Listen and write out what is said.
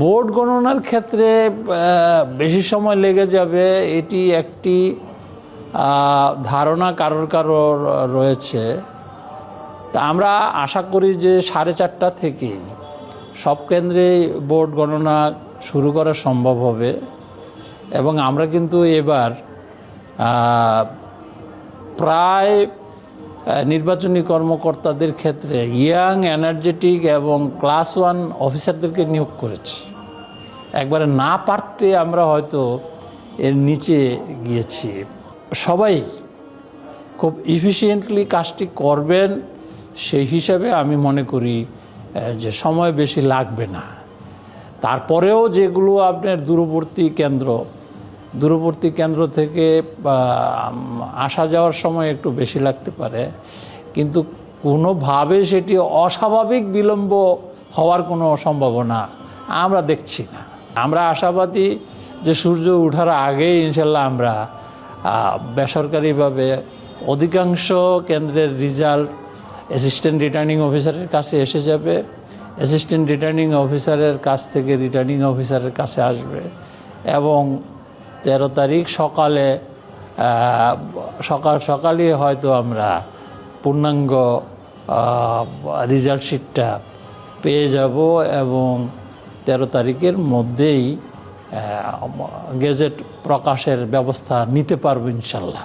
Vote গণনার ক্ষেত্রে বেশি সময় লেগে যাবে। এটি একটি ধারণা কারোর কারোর রয়েছে। তা আমরা আশা করি যে সাড়ে চারটা থেকে সব কেন্দ্রেই ভোট গণনা শুরু করা সম্ভব হবে। এবং আমরা কিন্তু এবার প্রায় নির্বাচনী কর্মকর্তাদের ক্ষেত্রে ইয়াং এনার্জেটিক এবং ক্লাস ওয়ান অফিসারদেরকে নিয়োগ করেছি। একবারে না পারতে আমরা হয়তো এর নিচে গিয়েছি। সবাই খুব ইফিসিয়েন্টলি কাজটি করবেন, সেই হিসাবে আমি মনে করি যে সময় বেশি লাগবে না। তারপরেও যেগুলো আপনার দূরবর্তী কেন্দ্র দূরবর্তী কেন্দ্র থেকে আসা যাওয়ার সময় একটু বেশি লাগতে পারে। কিন্তু কোনোভাবে সেটি অস্বাভাবিক বিলম্ব হওয়ার কোনো সম্ভাবনা আমরা দেখছি না। আমরা আশাবাদী যে সূর্য ওঠার আগেই ইনশাল্লাহ আমরা বেসরকারিভাবে অধিকাংশ কেন্দ্রের রেজাল্ট অ্যাসিস্ট্যান্ট রিটার্নিং অফিসারের কাছে এসে যাবে। অ্যাসিস্ট্যান্ট রিটার্নিং অফিসারের কাছ থেকে রিটার্নিং অফিসারের কাছে আসবে। এবং তেরো তারিখ সকালে সকাল সকালই হয়তো আমরা পূর্ণাঙ্গ রেজাল্ট শিটটা পেয়ে যাব এবং তেরো তারিখের মধ্যেই গেজেট প্রকাশের ব্যবস্থা নিতে পারব ইনশাল্লাহ।